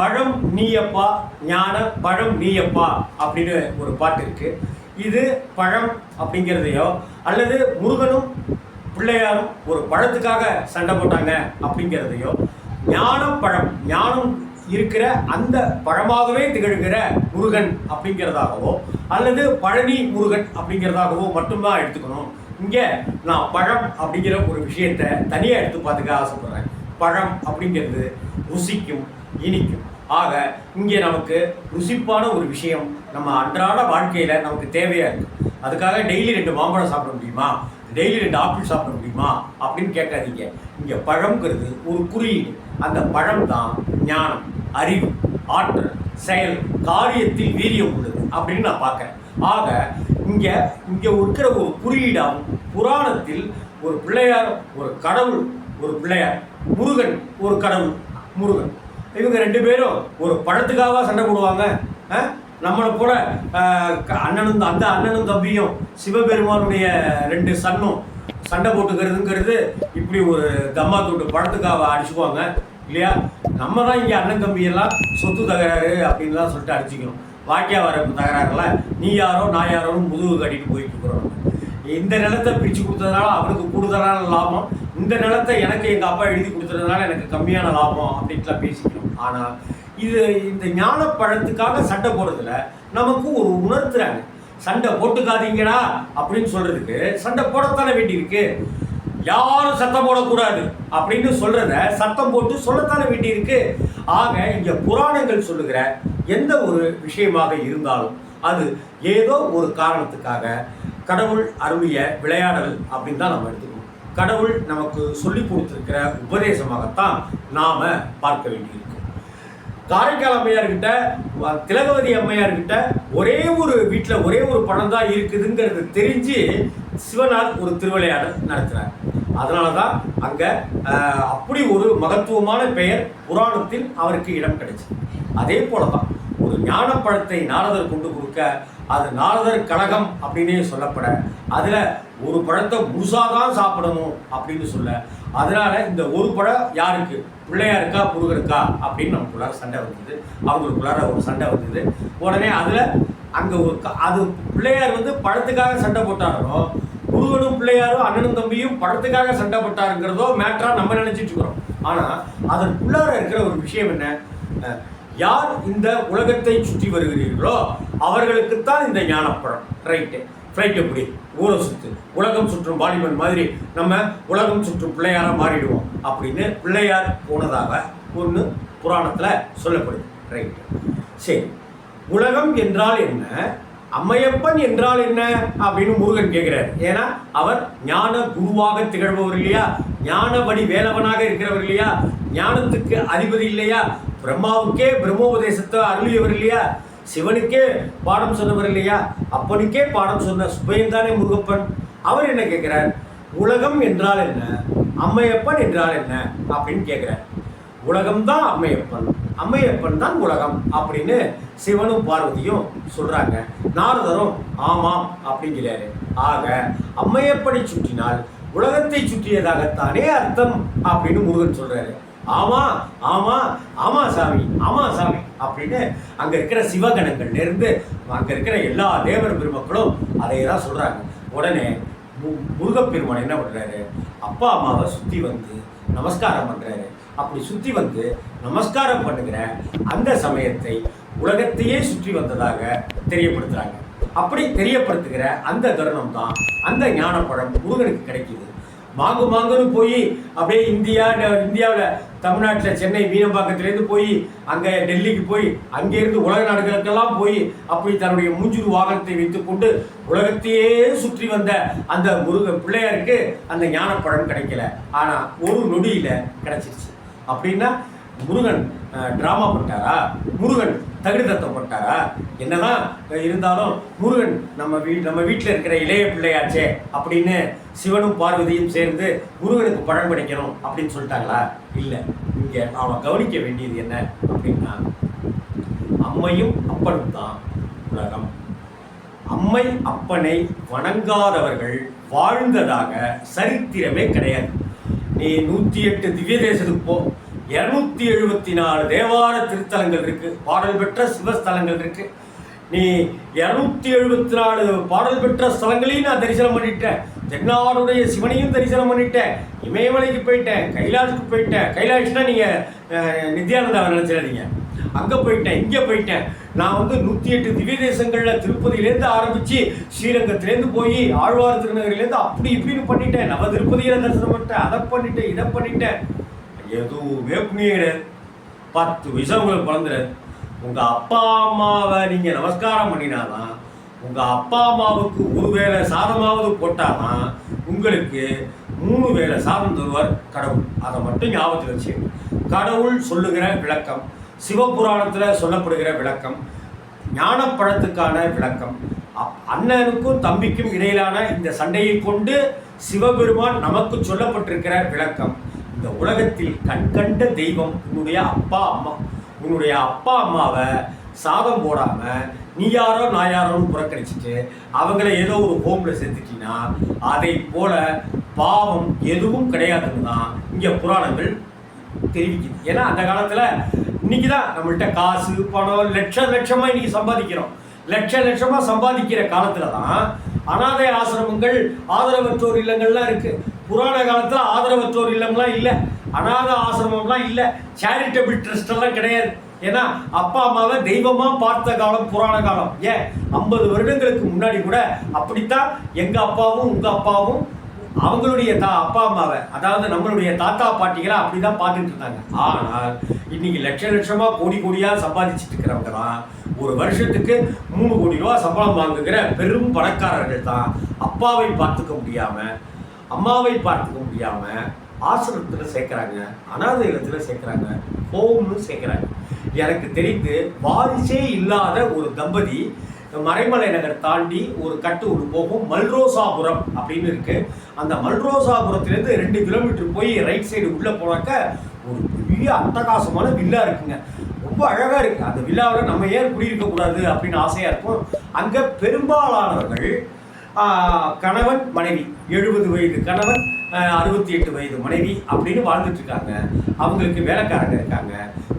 பழம் நீயப்பா ஞான பழம் நீயப்பா அப்படின்னு ஒரு பாட்டு இருக்கு. இது பழம் அப்படிங்கிறதையோ அல்லது முருகனும் பிள்ளையாரும் ஒரு பழத்துக்காக சண்டை போட்டாங்க அப்படிங்கிறதையோ ஞானப்பழம் ஞானம் இருக்கிற அந்த பழமாகவே திகழ்கிற முருகன் அப்படிங்கிறதாகவோ அல்லது பழனி முருகன் அப்படிங்கிறதாகவோ மட்டும்தான் எடுத்துக்கணும். இங்கே நான் பழம் அப்படிங்கிற ஒரு விஷயத்தை தனியாக எடுத்து பார்த்துக்க ஆசைப்படுறேன். பழம் அப்படிங்கிறது ருசிக்கும் இனிக்கும். ஆக இங்கே நமக்கு ருசிப்பான ஒரு விஷயம் நம்ம அன்றாட வாழ்க்கையில் நமக்கு தேவையாக இருக்குது அதுக்காக டெய்லி ரெண்டு மாம்பழம் சாப்பிட முடியுமா? டெய்லி ரெண்டு ஆப்பிள் சாப்பிட முடியுமா? அப்படின்னு கேட்காதீங்க. இங்கே பழம்ங்கிறது ஒரு குறியீடு. அந்த பழம் தான் ஞானம் அறிவு ஆற்றல் செயல் காரியத்தில் வீரியம் உள்ளது அப்படின்னு நான் பார்க்குறேன். ஆக இங்கே இங்கே இருக்கிற ஒரு குறியீடாகும் புராணத்தில் ஒரு பிள்ளையார் ஒரு கடவுள் ஒரு பிள்ளையார் முருகன் ஒரு கடவுள் முருகன். இவங்க ரெண்டு பேரும் ஒரு பழத்துக்காக சண்டை போடுவாங்க. நம்மளை போல அண்ணனும் அந்த அண்ணனும் தம்பியும் சிவபெருமானுடைய ரெண்டு சன்னும் சண்டை போட்டுக்கிறதுங்கிறது இப்படி ஒரு தம்மா தொட்டு பழத்துக்காக அடிச்சுக்குவாங்க. இல்லையா? நம்ம தான் இங்கே அண்ணன் தம்பியெல்லாம் சொத்து தகராறு அப்படின்லாம் சொல்லிட்டு அடிச்சுக்கணும் வாக்கியா வர தகராறுல நீ யாரோ நான் யாரோன்னு முதுகு கட்டிட்டு போயிட்டு இருக்கிறோம். இந்த நிலத்தை பிரித்து கொடுத்ததுனால அவனுக்கு கூடுதலான லாபம். இந்த நிலத்தை எனக்கு எங்கள் அப்பா எழுதி கொடுத்ததுனால எனக்கு கம்மியான லாபம் அப்படின்ட்டுலாம் பேசிக்கிறோம். ஆனால் இது இந்த ஞான பழத்துக்காக சண்டை போடுறதுல நமக்கு ஒரு உணர்த்துறாங்க. சண்டை போட்டுக்காதீங்கடா அப்படின்னு சொல்றதுக்கு சண்டை போடத்தானே வேண்டியிருக்கு. யாரும் சத்தம் போடக்கூடாது அப்படின்னு சொல்றத சத்தம் போட்டு சொல்லத்தானே வேண்டியிருக்கு. ஆக இங்க புராணங்கள் சொல்லுகிற எந்த ஒரு விஷயமாக இருந்தாலும் அது ஏதோ ஒரு காரணத்துக்காக கடவுள் அருளிய விளையாடல் அப்படின்னு தான் நம்ம எடுத்துக்கணும். கடவுள் நமக்கு சொல்லி கொடுத்துருக்கிற உபதேசமாகத்தான் நாம பார்க்க வேண்டியிருக்கு காரைக்கால் அம்மையார் கிட்ட வ- திலகவதி அம்மையார் கிட்ட ஒரே ஒரு வீட்டில் ஒரே ஒரு பணம் தான் இருக்குதுங்கிறது தெரிஞ்சு சிவனார் ஒரு திருவிளையாடல் நடத்துகிறார் அதனால தான் அங்கே அப்படி ஒரு மகத்துவமான பெயர் புராணத்தில் அவருக்கு இடம் கிடைச்சி அதே போல தான் ஒரு ஞானப்பழத்தை நாரதர் கொண்டு கொடுக்க அது நாரதர் கழகம் அப்படின்னே சொல்லப்பட அதில் ஒரு பழத்தை முழுசாதான் சாப்பிடணும் அப்படின்னு சொல்ல. அதனால இந்த ஒரு பழம் யாருக்கு? பிள்ளையாருக்கா இருக்கா அப்படின்னு நமக்குள்ளார சண்டை வந்தது. அவங்களுக்குள்ளார ஒரு சண்டை வந்தது. உடனே அதில் அங்கே ஒரு க- அது பிள்ளையார் வந்து பழத்துக்காக சண்டை போட்டாரோ முருகனும் பிள்ளையாரும் அண்ணனும் தம்பியும் பழத்துக்காக சண்டை போட்டாருங்கிறதோ மேட்ரா நம்ம நினைச்சிட்டு இருக்கிறோம். ஆனால் அதற்குள்ளார இருக்கிற ஒரு விஷயம் என்ன? யார் இந்த உலகத்தை சுற்றி வருகிறீர்களோ அவர்களுக்குத்தான் இந்த ஞானப்பழம். ரைட்டு ஃப்ளைட் எப்படி? ஊரை சுத்து. உலகம் சுற்றும் வாலிபன் மாதிரி நம்ம உலகம் சுற்றும் பிள்ளையாராக மாறிடுவோம். அப்படின்னு பிள்ளையார் போனதாக ஒன்று புராணத்தில் சொல்லப்படுது. ரைட் சரி. உலகம் என்றால் என்ன? அம்மையப்பன் என்றால் என்ன? அப்படின்னு முருகன் கேட்கிறார் ஏன்னா அவர் ஞான குருவாக திகழ்பவர் இல்லையா? ஞான வடி வேலவனாக இருக்கிறவர் இல்லையா? ஞானத்துக்கு அதிபதி இல்லையா? பிரம்மாவுக்கே பிரம்மோபதேசத்தை அருளியவர் இல்லையா? சிவனுக்கே பாடம் சொன்னவர் இல்லையா? அப்பனுக்கே பாடம் சொன்ன சுபயன் தானே முருகப்பன்? அவர் என்ன கேட்குறார்? உலகம் என்றால் என்ன? அம்மையப்பன் என்றால் என்ன? அப்படின்னு கேட்கிறார். உலகம்தான் அம்மையப்பன். அம்மையப்பன் தான் உலகம் அப்படின்னு சிவனும் பார்வதியும் சொல்றாங்க. நாரதரும் ஆமாம் அப்படிங்கிறாரு. ஆக அம்மையப்பனை சுற்றினால் உலகத்தை சுற்றியதாகத்தானே அர்த்தம் அப்படின்னு முருகன் சொல்றாரு. ஆமா ஆமா ஆமா சாமி ஆமா சாமி. அப்படின்னு அங்க இருக்கிற சிவகணங்கள்ல இருந்து அங்க இருக்கிற எல்லா தேவர் பெருமக்களும் அதையெல்லாம் தான் சொல்றாங்க. உடனே மு- முருகப்பெருமான் என்ன பண்றாரு? அப்பா அம்மாவை சுத்தி வந்து நமஸ்காரம் பண்றாரு. அப்படி சுத்தி வந்து நமஸ்காரம் பண்ணுகிற அந்த சமயத்தை உலகத்தையே சுற்றி வந்ததாக தெரியப்படுத்துறாங்க. அப்படி தெரியப்படுத்துகிற அந்த தருணம் தான் அந்த ஞானப்பழம் முருகனுக்கு கிடைக்குது. மாங்கு மாங்குன்னு போய் அப்படியே இந்தியா இந்தியாவில் தமிழ்நாட்டில் சென்னை மீனம்பாக்கத்திலேருந்து போய் அங்கே டெல்லிக்கு போய் அங்கேருந்து உலக நாடுகளுக்கெல்லாம் போய் அப்படி தன்னுடைய மூஞ்சூர் வாகனத்தை வைத்துக்கொண்டு உலகத்தையே சுற்றி வந்த அந்த முருக பிள்ளையாருக்கு அந்த ஞானப்பழம் கிடைக்கல. ஆனால் ஒரு நொடியில் கிடைச்சிருச்சு. அப்படின்னா முருகன் ட்ராமா பண்ணிட்டாரா? முருகன் தகுதி தத்தம் என்னதான் இருந்தாலும் முருகன் நம்ம வீ நம்ம வீட்டில் இருக்கிற இளைய பிள்ளையாச்சே அப்படின்னு சிவனும் பார்வதியும் சேர்ந்து முருகனுக்கு பழம் படைக்கணும் அப்படின்னு சொல்லிட்டாங்களா? இல்லை. இங்கே அவன் கவனிக்க வேண்டியது என்ன அப்படின்னா அம்மையும் அப்பனும் தான் உலகம். அம்மை அப்பனை வணங்காதவர்கள் வாழ்ந்ததாக சரித்திரமே கிடையாது. நீ நூற்றி எட்டு திவ்ய தேசத்துக்கு போ இருநூத்தி எழுபத்தி நாலு தேவார திருத்தலங்கள் இருக்கு. பாடல் பெற்ற சிவஸ்தலங்கள் இருக்கு. நீ இரநூத்தி எழுபத்தி நாலு பாடல் பெற்ற ஸ்தலங்களையும் நான் தரிசனம் பண்ணிட்டேன். தென்னாருடைய சிவனையும் தரிசனம் பண்ணிட்டேன். இமயமலைக்கு போயிட்டேன். கைலாஷுக்கு போயிட்டேன். கைலாஷ்னா நீங்க நித்யானந்தாவை நினைச்சிடாதீங்க. அங்கே போயிட்டேன். இங்கே போயிட்டேன். நான் வந்து நூற்றி எட்டு திவ்ய தேசங்களில் திருப்பதியிலேருந்து ஆரம்பித்து ஸ்ரீரங்கத்திலேருந்து போய் ஆழ்வார் திருநகரிலேருந்து அப்படி இப்படின்னு பண்ணிட்டேன். நம்ம திருப்பதியில் தரிசனம் பண்ணிட்டேன். அதை பண்ணிட்டேன் இதை பண்ணிட்டேன். எதுவுமே புண்ணியம் கிடையாது. பத்து வயசு உங்களுக்கு பிறந்துடாது உங்கள் அப்பா அம்மாவை நீங்கள் நமஸ்காரம் பண்ணினாதான் உங்கள் அப்பா அம்மாவுக்கு ஒரு வேளை சாதமாவது போட்டாதான் உங்களுக்கு மூணு வேளை சாதம் தருவார் கடவுள். அதை மட்டும் ஞாபகத்தில் வச்சு கடவுள் சொல்லுகிற விளக்கம் சிவபுராணத்தில் சொல்லப்படுகிற விளக்கம் ஞானப்பழத்துக்கான விளக்கம். அப்- அண்ணனுக்கும் தம்பிக்கும் இடையிலான இந்த சண்டையை கொண்டு சிவபெருமான் நமக்கு சொல்லப்பட்டிருக்கிற விளக்கம். இந்த உலகத்தில் கண்கண்ட தெய்வம் உன்னுடைய அப்பா அம்மா. உன்னுடைய அப்பா அம்மாவை சாதம் போடாம நீ யாரோ நான் யாரோன்னு புறக்கணிச்சிட்டு அவங்கள ஏதோ ஒரு ஹோம்ல சேர்த்துட்டீங்கன்னா அதை போல பாவம் எதுவும் கிடையாதுன்னு தான் இங்க புராணங்கள் தெரிவிக்குது. ஏன்னா அந்த காலத்துல இன்னைக்கு தான் நம்மள்ட்ட காசு பணம் லட்சம் லட்சமா இன்னைக்கு சம்பாதிக்கிறோம். லட்ச லட்சமா சம்பாதிக்கிற காலத்துல தான் அனாதை ஆசிரமங்கள் ஆதரவற்றோர் இல்லங்கள்லாம் இருக்கு. புராண காலத்தில் ஆதரவற்றோர் இல்லம்லாம் இல்லை அனாத ஆசிரமம்லாம் இல்லை சேரிட்டபிள் ட்ரஸ்டெல்லாம் கிடையாது. ஏன்னா அப்பா அம்மாவை தெய்வமாக பார்த்த காலம் புராண காலம். ஏன்? ஐம்பது வருடங்களுக்கு முன்னாடி கூட அப்படித்தான் எங்கள் அப்பாவும் உங்கள் அப்பாவும் அவங்களுடைய தா அப்பா அம்மாவை அதாவது நம்மளுடைய தாத்தா பாட்டிகளை அப்படிதான் பார்த்துட்டு இருந்தாங்க. ஆனால் இன்னைக்கு லட்ச லட்சமாக கோடி கோடியாக சம்பாதிச்சுட்டு இருக்கிறவங்க தான் ஒரு வருஷத்துக்கு மூணு கோடி ரூபா சம்பளம் வாங்குகிற பெரும் பணக்காரர்கள் தான் அப்பாவை பார்த்துக்க முடியாமல் அம்மாவை பார்த்துக்க முடியாம ஆசிரமத்தில் சேர்க்குறாங்க அனாதை இல்லத்தில் சேர்க்குறாங்க ஹோம்னு சேர்க்குறாங்க. எனக்கு தெரிந்து வாரிசே இல்லாத ஒரு தம்பதி மறைமலை நகர் தாண்டி ஒரு கட்டு ஒன்று போகும் மல்ரோசாபுரம் அப்படின்னு இருக்கு. அந்த மல்ரோசாபுரத்துலேருந்து ரெண்டு கிலோமீட்டர் போய் ரைட் சைடு உள்ளே போனாக்க ஒரு பெரிய அட்டகாசமான வில்லா இருக்குங்க. ரொம்ப அழகாக இருக்குது அந்த வில்லாவில் நம்ம ஏன் குடியிருக்கக்கூடாது அப்படின்னு ஆசையாக இருக்கும். அங்கே பெரும்பாலானவர்கள் கணவன் மனைவி. எழுபது வயது கணவன் அறுபத்தி எட்டு வயது மனைவி அப்படின்னு வாழ்ந்துட்டு இருக்காங்க அவங்களுக்கு வேலைக்காரங்க இருக்காங்க.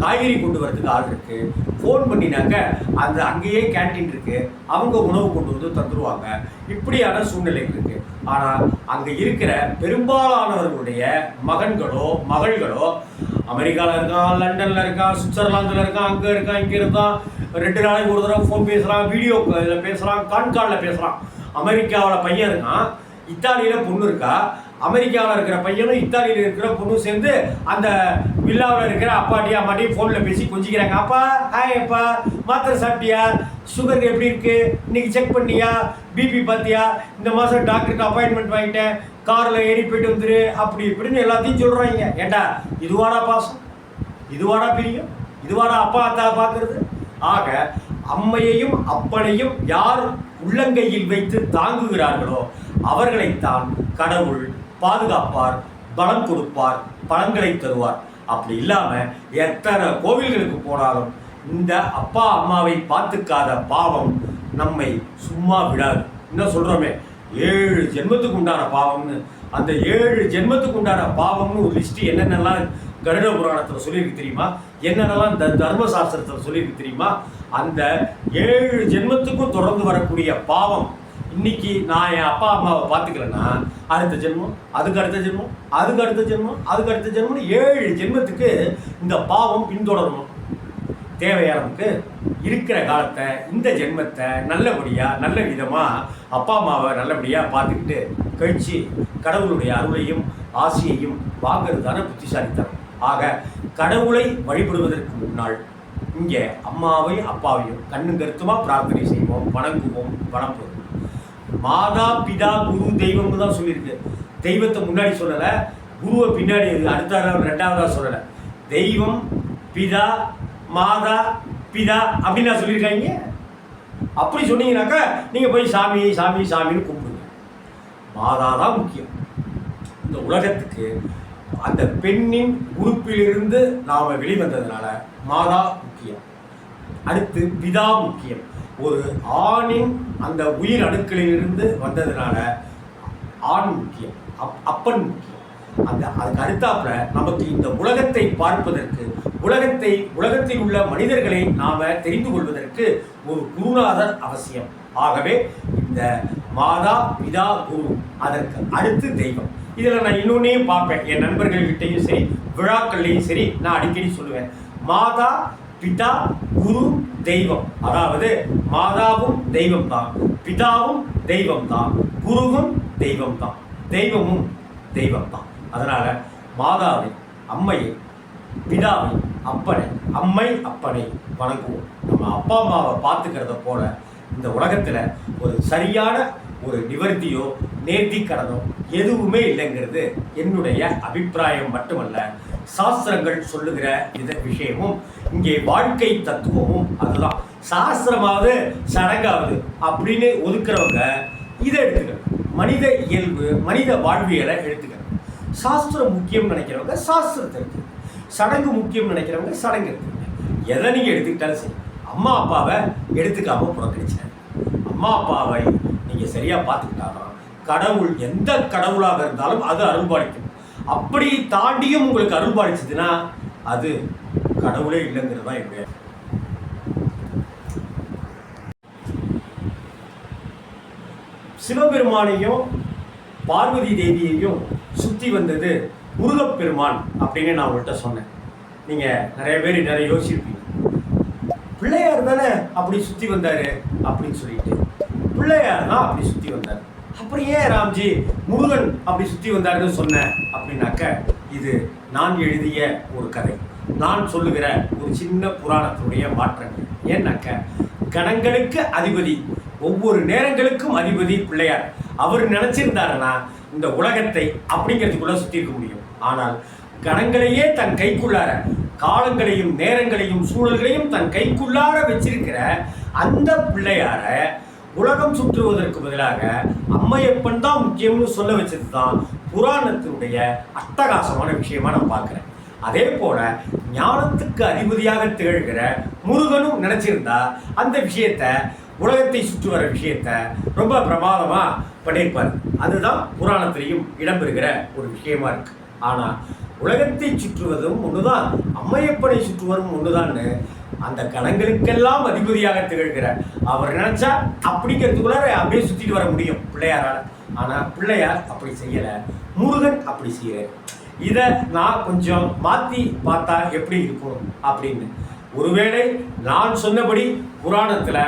காய்கறி கொண்டு வரதுக்கு ஆள் இருக்கு. ஃபோன் பண்ணினாக்க அந்த அங்கேயே கேண்டீன் இருக்கு. அவங்க உணவு கொண்டு வந்து தந்துருவாங்க. இப்படியான சூழ்நிலை இருக்கு. ஆனால் அங்கே இருக்கிற பெரும்பாலானவர்களுடைய மகன்களோ மகள்களோ அமெரிக்கால இருக்கான் லண்டன்ல இருக்கான் சுவிட்சர்லாந்துல இருக்கான் அங்கே இருக்கான் இங்கே இருக்கான் ரெண்டு நாளைக்கு ஒரு தடவை ஃபோன் பேசுறான் வீடியோ இதில் பேசுறான் கான்காலில் பேசுறான். அமெரிக்காவில் பையன் இருக்கான் இத்தாலியில் பொண்ணு இருக்கா? அமெரிக்காவில் இருக்கிற பையனும் இத்தாலியில் இருக்கிற பொண்ணும் சேர்ந்து அந்த வில்லாவில் இருக்கிற அப்பாட்டியும் அம்மாட்டியும் ஃபோனில் பேசி கொஞ்சிக்கிறாங்க. அப்பா ஹாய் அப்பா மாத்திரை சாப்பிட்டியா? சுகர் எப்படி இருக்கு? இன்னைக்கு செக் பண்ணியா? பிபி பார்த்தியா? இந்த மாதம் டாக்டருக்கு அப்பாயின்மெண்ட் வாங்கிட்டேன். காரில் ஏறி போயிட்டு வந்துரு அப்படி இப்படின்னு எல்லாத்தையும் சொல்கிறாங்க ஏண்டா இதுவாடா பாசம்? இதுவாடா பிரியம்? இதுவாடா அப்பா அத்தா பார்க்குறது? ஆக அம்மையையும் அப்பனையும் யார் உள்ளங்கையில் வைத்து தாங்குகிறார்களோ அவர்களைத்தான் கடவுள் பாதுகாப்பார் பலம் கொடுப்பார் பலன்களை தருவார். அப்படி இல்லாமல் எத்தனை கோவில்களுக்கு போனாலும் இந்த அப்பா அம்மாவை பார்த்துக்காத பாவம் நம்மை சும்மா விடாது. என்ன சொல்கிறோமே ஏழு ஜென்மத்துக்கு உண்டான பாவம்னு. அந்த ஏழு ஜென்மத்துக்கு உண்டான பாவம்னு ஒரு லிஸ்ட் என்னென்னலாம் கருட புராணத்தில் சொல்லியிருக்கு தெரியுமா? என்னென்னலாம் இந்த தர்மசாஸ்திரத்தில் சொல்லியிருக்கு தெரியுமா? அந்த ஏழு ஜென்மத்துக்கும் தொடர்ந்து வரக்கூடிய பாவம். இன்னைக்கு நான் என் அப்பா அம்மாவை பார்த்துக்கலன்னா அடுத்த ஜென்மம் அதுக்கு அடுத்த ஜென்மம் அதுக்கு அடுத்த ஜென்மம் அதுக்கு அடுத்த ஜென்மம் ஏழு ஜென்மத்துக்கு இந்த பாவம் பின்தொடரணும். தேவையா இருக்கிற காலத்தை இந்த ஜென்மத்தை நல்லபடியாக நல்ல விதமாக அப்பா அம்மாவை நல்லபடியாக பார்த்துக்கிட்டு கழிச்சு கடவுளுடைய அருளையும் ஆசையையும் வாங்கிறது தானே புத்திசாலித்தனம். ஆக கடவுளை வழிபடுவதற்கு முன்னால் இங்கே அம்மாவையும் அப்பாவையும் கண்ணும் கருத்துமா பிரார்த்தனை செய்வோம் வணங்குவோம் வணங்குவோம் மாதா பிதா குரு தெய்வம்னு தான் சொல்லியிருக்கு. தெய்வத்தை முன்னாடி சொல்லலை குருவை பின்னாடி அடுத்த ரெண்டாவதாக சொல்லலை. தெய்வம் பிதா மாதா பிதா அப்படின்னு நான் சொல்லியிருக்காங்க. அப்படி சொன்னீங்கன்னாக்கா நீங்கள் போய் சாமி சாமி சாமின்னு கும்பிடுங்க. மாதா தான் முக்கியம். இந்த உலகத்துக்கு அந்த பெண்ணின் உறுப்பிலிருந்து நாம் வெளிவந்ததுனால மாதா முக்கியம். அடுத்து பிதா முக்கியம். ஒரு ஆணின் அந்த உயிர் அணுக்களிலிருந்து வந்ததுனால ஆண் முக்கியம் அப் அப்பன் முக்கியம். அந்த அதுக்கு அடுத்தாப்புல நமக்கு இந்த உலகத்தை பார்ப்பதற்கு உலகத்தை உலகத்தில் உள்ள மனிதர்களை நாம் தெரிந்து கொள்வதற்கு ஒரு குருநாதர் அவசியம். ஆகவே இந்த மாதா பிதா குரு அதற்கு அடுத்து தெய்வம். இதில் நான் இன்னொன்னையும் பார்ப்பேன். என் நண்பர்கள்கிட்டையும் சரி விழாக்கள்லையும் சரி நான் அடிக்கடி சொல்லுவேன். மாதா பிதா குரு தெய்வம். அதாவது மாதாவும் தெய்வம் தான் பிதாவும் தெய்வம் தான் குருவும் தெய்வம் தான் தெய்வமும் தெய்வம் தான் அதனால் மாதாவை அம்மையை பிதாவை அப்பனை அம்மை அப்பனை வணங்குவோம். நம்ம அப்பா அம்மாவை பார்த்துக்கிறத போல இந்த உலகத்தில் ஒரு சரியான ஒரு நிவர்த்தியோ நேர்த்தி கடனோ எதுவுமே இல்லைங்கிறது என்னுடைய அபிப்பிராயம் மட்டுமல்ல. சாஸ்திரங்கள் சொல்லுகிற இந்த விஷயமும் இங்கே வாழ்க்கை தத்துவமும் அதுதான். சாஸ்திரமாவது சடங்காவது அப்படின்னு ஒதுக்குறவங்க இதை எடுத்துக்கணும். மனித இயல்பு மனித வாழ்வியலை எடுத்துக்கணும். சாஸ்திரம் முக்கியம் நினைக்கிறவங்க சாஸ்திரத்தை எடுத்துக்கணும். சடங்கு முக்கியம் நினைக்கிறவங்க சடங்கு எடுத்துக்கணும். எதை நீங்கள் எடுத்துக்கிட்டாலும் சரி அம்மா அப்பாவை எடுத்துக்காம புறக்கணிச்சேன் அம்மா அப்பாவை நீங்கள் சரியாக பார்த்துக்கிட்டாலும் கடவுள் எந்த கடவுளாக இருந்தாலும் அது அருள்பாலிக்கும். அப்படி தாண்டியும் உங்களுக்கு அருள்பாலிச்சதுன்னா அது கடவுளே இல்லைங்கிறது தான் என்னுடைய சிவபெருமானையும் பார்வதி தேவியையும் சுற்றி வந்தது முருகப்பெருமான் அப்படின்னு நான் உங்கள்கிட்ட சொன்னேன். நீங்கள் நிறைய பேர் நிறைய யோசிச்சிருப்பீங்க. பிள்ளையார் தானே அப்படி சுற்றி வந்தார் அப்படின்னு சொல்லிட்டு. பிள்ளையார் தான் அப்படி சுற்றி வந்தார். அப்புறம் ஏன் ராம்ஜி முருகன் அப்படி சுற்றி வந்தாருன்னு சொன்னேன் அப்படின்னாக்க இது நான் எழுதிய ஒரு கதை. நான் சொல்லுகிற ஒரு சின்ன புராணத்துடைய மாற்றங்கள் ஏன்னாக்க கணங்களுக்கு அதிபதி ஒவ்வொரு நேரங்களுக்கும் அதிபதி பிள்ளையார். அவர் நினைச்சிருந்தாருன்னா இந்த உலகத்தை அப்படிங்கிறதுக்குள்ள சுற்றி இருக்க முடியும். ஆனால் கணங்களையே தன் கைக்குள்ளார காலங்களையும் நேரங்களையும் சூழல்களையும் தன் கைக்குள்ளார வச்சிருக்கிற அந்த பிள்ளையார உலகம் சுற்றுவதற்கு பதிலாக அம்மையப்பன் தான் முக்கியம்னு சொல்ல வச்சது தான் புராணத்தினுடைய அட்டகாசமான விஷயமா நான் பார்க்குறேன். அதே போல ஞானத்துக்கு அதிபதியாக திகழ்கிற முருகனும் நினைச்சிருந்தா அந்த விஷயத்த உலகத்தை சுற்றி வர விஷயத்த ரொம்ப பிரமாதமாக பண்ணியிருப்பார். அதுதான் புராணத்திலையும் இடம்பெறுகிற ஒரு விஷயமா இருக்கு. ஆனால் உலகத்தை சுற்றுவதும் ஒன்றுதான் அம்மையப்பனை சுற்றுவதும் ஒன்றுதான்னு அந்த கணங்களுக்கெல்லாம் அதிபதியாக திகழ்கிற அவர் நினைச்சா அப்படிங்கிறதுக்குள்ளார அப்படியே சுத்திட்டு வர முடியும் பிள்ளையாரால். ஆனா பிள்ளையார் அப்படி செய்யல முருகன் அப்படி செய்யல இதை நான் கொஞ்சம் மாற்றி பார்த்தா எப்படி இருக்கும் அப்படின்னு. ஒருவேளை நான் சொன்னபடி புராணத்தில்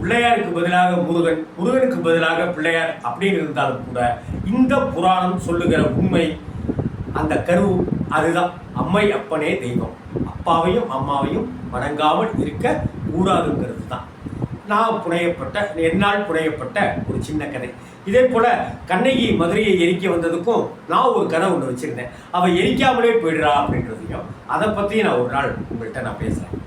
பிள்ளையாருக்கு பதிலாக முருகன் முருகனுக்கு பதிலாக பிள்ளையார் அப்படின்னு இருந்தாலும் கூட இந்த புராணம் சொல்லுகிற உண்மை அந்த கரு அதுதான். அம்மை அப்பனே தெய்வம். அப்பாவையும் அம்மாவையும் வணங்காமல் இருக்க கூடாதுங்கிறது தான். நான் புனையப்பட்ட என்னால் புனையப்பட்ட ஒரு சின்ன கதை. இதே போல கண்ணகி மதுரையை எரிக்க வந்ததுக்கும் நான் ஒரு கதை ஒன்று வச்சுருந்தேன். அவள் எரிக்காமலே போயிடுறா அப்படின்றதையும் அதை பற்றி நான் ஒரு நாள் உங்கள்கிட்ட நான் பேசுகிறேன்